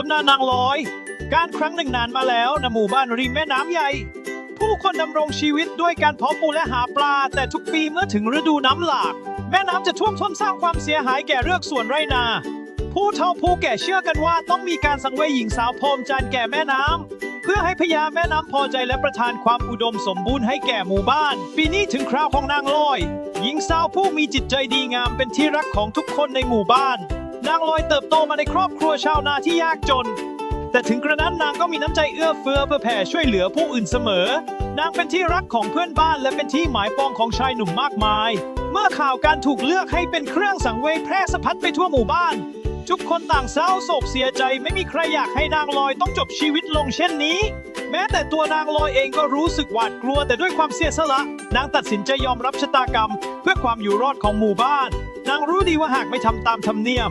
ตำนานนางลอย การครั้งหนึ่งนานมาแล้วณหมู่บ้านริมแม่น้ำใหญ่ ผู้คนดำรงชีวิตด้วยการเพาะปูและหาปลา แต่ทุกปีเมื่อถึงฤดูน้ำหลาก แม่น้ำจะท่วมท้นสร้างความเสียหายแก่เรือกสวนไรนา ผู้เฒ่าผู้แก่เชื่อกันว่าต้องมีการสังเวยหญิงสาวพรหมจานทร์แก่แม่น้ำเพื่อให้พญาแม่น้ำพอใจและประทานความอุดมสมบูรณ์ให้แก่หมู่บ้าน ปีนี้ถึงคราวของนางลอย หญิงสาวผู้มีจิตใจดีงามเป็นที่รักของทุกคนในหมู่บ้าน นางลอยเติบโตมาในครอบครัวชาวนาที่ยากจน แต่ถึงกระนั้นนางก็มีน้ำใจเอื้อเฟื้อเพื่อแผ่ช่วยเหลือผู้อื่นเสมอ นางเป็นที่รักของเพื่อนบ้านและเป็นที่หมายปองของชายหนุ่มมากมาย เมื่อข่าวการถูกเลือกให้เป็นเครื่องสังเวยแพร่สะพัดไปทั่วหมู่บ้าน ทุกคนต่างเศร้าโศกเสียใจไม่มีใครอยากให้นางลอยต้องจบชีวิตลงเช่นนี้แม้แต่ตัวนางลอยเองก็รู้สึกหวาดกลัวแต่ด้วยความเสียสละ นางตัดสินใจยอมรับชะตากรรม เพื่อความอยู่รอดของหมู่บ้าน นางรู้ดีว่าหากไม่ทำตามธรรมเนียม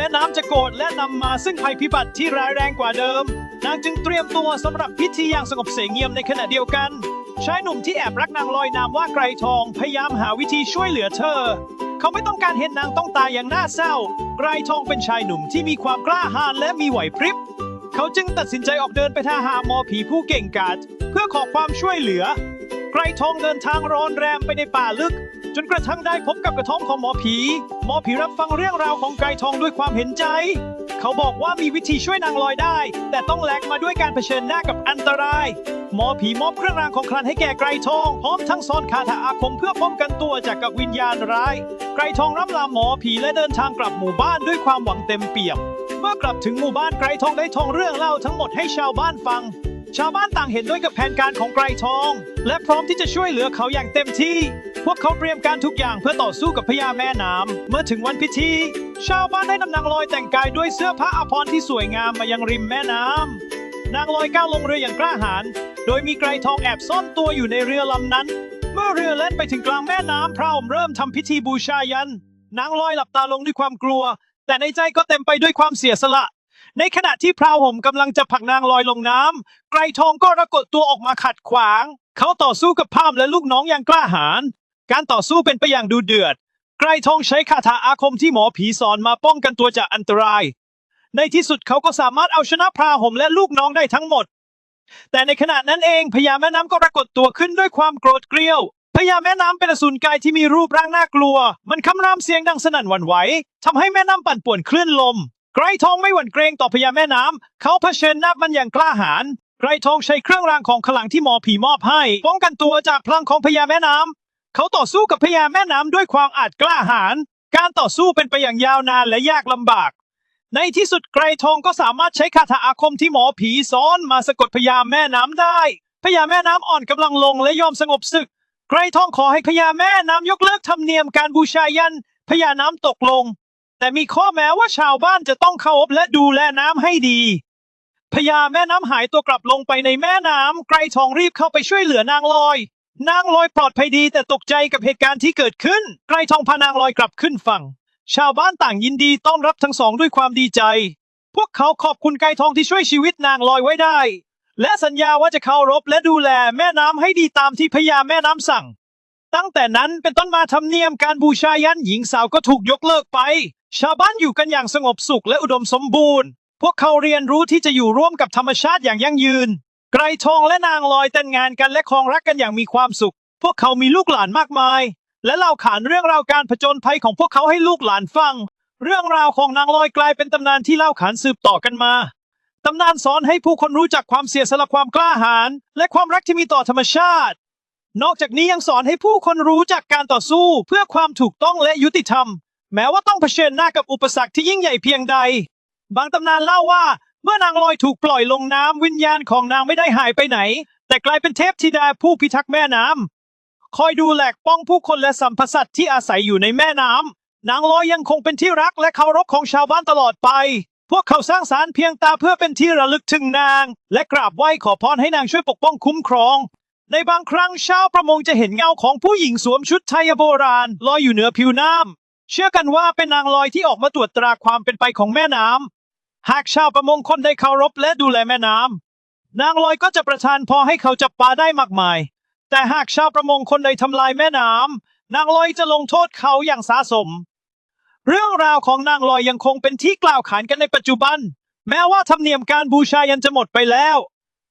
ม่น้ำจะโกรธและนำมาซึ่งภัยพิบัติที่ร้ายแรงกว่าเดิม นางจึงเตรียมตัวสำหรับพิธีอย่างสงบเสงี่ยมในขณะเดียวกันชายหนุ่มที่แอบรักนางลอยนามว่าไกรทองพยายามหาวิธีช่วยเหลือเธอ เขาไม่ต้องการเห็นนางต้องตายอย่างน่าเศร้า ไกรทองเป็นชายหนุ่มที่มีความกล้าหาญและมีไหวพริบ เขาจึงตัดสินใจออกเดินไปท่าหาหมอผีผู้เก่งกาจเพื่อขอความช่วยเหลือ ไกรทองเดินทางร้อนแรมไปในป่าลึก จนกระทั่งได้พบกับกระท่อมของหมอผี หมอผีรับฟังเรื่องราวของไกรทองด้วยความเห็นใจ เขาบอกว่ามีวิธีช่วยนางลอยได้ แต่ต้องแลกมาด้วยการเผชิญหน้ากับอันตราย หมอผีมอบเครื่องรางของคลันให้แก่ไกรทอง พร้อมทั้งซ่อนคาถาอาคมเพื่อป้องกันตัวจากกับวิญญาณร้าย ไกรทองรับลาหมอผีและเดินทางกลับหมู่บ้านด้วยความหวังเต็มเปี่ยม เมื่อกลับถึงหมู่บ้านไกรทองได้ทองเรื่องเล่าทั้งหมดให้ชาวบ้านฟังชาวบ้านต่างเห็นด้วยกับแผนการของไกรทอง และพร้อมที่จะช่วยเหลือเขาอย่างเต็มที่ พวกเขาเตรียมการทุกอย่างเพื่อต่อสู้กับพญาแม่น้ำเมื่อถึงวันพิธี ชาวบ้านได้นำนางลอยแต่งกายด้วยเสื้อผ้าอภรณ์ที่สวยงามมายังริมแม่น้ำนางลอยก้าวลงเรืออย่างกล้าหาญโดยมีไกรทองแอบซ่อนตัวอยู่ในเรือลำนั้น เมื่อเรือเล่นไปถึงกลางแม่น้ำพระอมเริ่มทำพิธีบูชายัน นางลอยหลับตาลงด้วยความกลัว แต่ในใจก็เต็มไปด้วยความเสียสละในขณะที่พราวห่มกำลังจะผลักนางลอยลงน้ำไกรทองก็ปรากฏตัวออกมาขัดขวาง เขาต่อสู้กับพามและลูกน้องอย่างกล้าหาญ การต่อสู้เป็นไปอย่างดูเดือด ไกรทองใช้คาถาอาคมที่หมอผีสอนมาป้องกันตัวจากอันตราย ในที่สุดเขาก็สามารถเอาชนะพราหมและลูกน้องได้ทั้งหมด แต่ในขณะนั้นเองพญาแม่น้ำก็ปรากฏตัวขึ้นด้วยความโกรธเกรี้ยวพญาแม่น้ำเป็นอสูรกายที่มีรูปร่างน่ากลัว มันคำรามเสียงดังสนั่นหวั่นไหวทำให้แม่น้ำปั่นป่วนคลื่นลม ไกรทองไม่หวั่นเกรงต่อพญาแม่น้ำ เขาเผชิญหน้ามันอย่างกล้าหาญ ไกรทองใช้เครื่องรางของขลังที่หมอผีมอบให้ ป้องกันตัวจากพลังของพญาแม่น้ำ เขาต่อสู้กับพญาแม่น้ำด้วยความอาจกล้าหาญ การต่อสู้เป็นไปอย่างยาวนานและยากลำบาก ในที่สุดไกรทองก็สามารถใช้คาถาอาคมที่หมอผีซ้อนมาสะกดพญาแม่น้ำได้ พญาแม่น้ำอ่อนกำลังลงและยอมสงบศึก ไกรทองขอให้พญาแม่น้ำยกเลิกธรรมเนียมการบูชายันพญาน้ำตกลง แต่มีข้อแม้ว่าชาวบ้านจะต้องเคารพและดูแลน้ำให้ดีพญาแม่น้ำหายตัวกลับลงไปในแม่น้ำไกรทองรีบเข้าไปช่วยเหลือนางลอย นางลอยปลอดภัยดีแต่ตกใจกับเหตุการณ์ที่เกิดขึ้น ไกรทองพานางลอยกลับขึ้นฝั่ง ชาวบ้านต่างยินดีต้อนรับทั้งสองด้วยความดีใจ พวกเขาขอบคุณไกรทองที่ช่วยชีวิตนางลอยไว้ได้ และสัญญาว่าจะเคารพและดูแลแม่น้ำให้ดีตามที่พญาแม่น้ำสั่ง ตั้งแต่นั้นเป็นต้นมาธรรมเนียมการบูชายันหญิงสาวก็ถูกยกเลิกไป ชาวบ้านอยู่กันอย่างสงบสุขและอุดมสมบูรณ์ พวกเขาเรียนรู้ที่จะอยู่ร่วมกับธรรมชาติอย่างยั่งยืน ไกรทองและนางลอยแต่งงานกันและครองรักกันอย่างมีความสุข พวกเขามีลูกหลานมากมาย และเล่าขานเรื่องราวการผจญภัยของพวกเขาให้ลูกหลานฟัง เรื่องราวของนางลอยกลายเป็นตำนานที่เล่าขานสืบต่อกันมา ตำนานสอนให้ผู้คนรู้จักความเสียสละความกล้าหาญและความรักที่มีต่อธรรมชาติ นอกจากนี้ยังสอนให้ผู้คนรู้จักการต่อสู้เพื่อความถูกต้องและยุติธรรม แม้ว่าต้องเผชิญหน้ากับอุปสรรคที่ยิ่งใหญ่เพียงใด บางตำนานเล่าว่า เมื่อนางลอยถูกปล่อยลงน้ำวิญญาณของนางไม่ได้หายไปไหน แต่กลายเป็นเทพธิดาผู้พิทักษ์แม่น้ำคอยดูแลป้องผู้คนและสัมพสัตว์ที่อาศัยอยู่ในแม่น้ำนางลอยยังคงเป็นที่รักและเคารพของชาวบ้านตลอดไป พวกเขาสร้างสารเพียงตาเพื่อเป็นที่ระลึกถึงนาง และกราบไหว้ขอพรให้นางช่วยปกป้องคุ้มครอง ในบางครั้งชาวประมงจะเห็นเงาของผู้หญิงสวมชุดไทยโบราณลอยอยู่เหนือผิวน้ำเชื่อกันว่าเป็นนางลอยที่ออกมาตรวจตราความเป็นไปของแม่น้ำ หากชาวประมงคนใดเคารพและดูแลแม่น้ำนางลอยก็จะประทานพอให้เขาจับปลาได้มากมาย แต่หากชาวประมงคนใดทำลายแม่น้ำนางลอยจะลงโทษเขาอย่างสาสม เรื่องราวของนางลอยยังคงเป็นที่กล่าวขานกันในปัจจุบัน แม้ว่าธรรมเนียมการบูชายันจะหมดไปแล้ว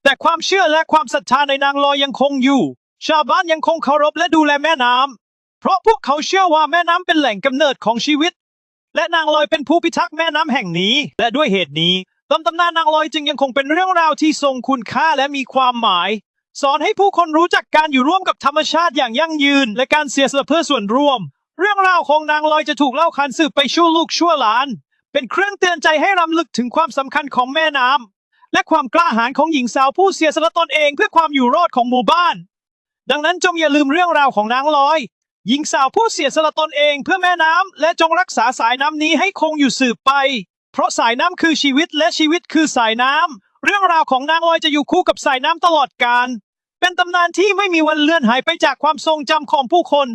แต่ความเชื่อและความศรัทธาในนางลอยยังคงอยู่ ชาวบ้านยังคงเคารพและดูแลแม่น้ำเพราะพวกเขาเชื่อว่าแม่น้ำเป็นแหล่งกำเนิดของชีวิต และนางลอยเป็นผู้พิทักษ์แม่น้ำแห่งนี้ และด้วยเหตุนี้ตำตำนานนางลอยจึงยังคงเป็นเรื่องราวที่ทรงคุณค่าและมีความหมาย สอนให้ผู้คนรู้จักการอยู่ร่วมกับธรรมชาติอย่างยั่งยืน และการเสียสละเพื่อส่วนรวม เรื่องราวของนางลอยจะถูกเล่าขานสืบไปชั่วลูกชั่วหลาน เป็นเครื่องเตือนใจให้รำลึกถึงความสำคัญของแม่น้ำและความกล้าหาญของหญิงสาวผู้เสียสละตนเองเพื่อความอยู่รอดของหมู่บ้าน ดังนั้นจงอย่าลืมเรื่องราวของนางลอย หญิงสาวผู้เสียสละตนเองเพื่อแม่น้ำและจงรักษาสายน้ำนี้ให้คงอยู่สืบไป เพราะสายน้ำคือชีวิตและชีวิตคือสายน้ำ เรื่องราวของนางลอยจะอยู่คู่กับสายน้ำตลอดกาลเป็นตำนานที่ไม่มีวันเลือนหายไปจากความทรงจำของผู้คน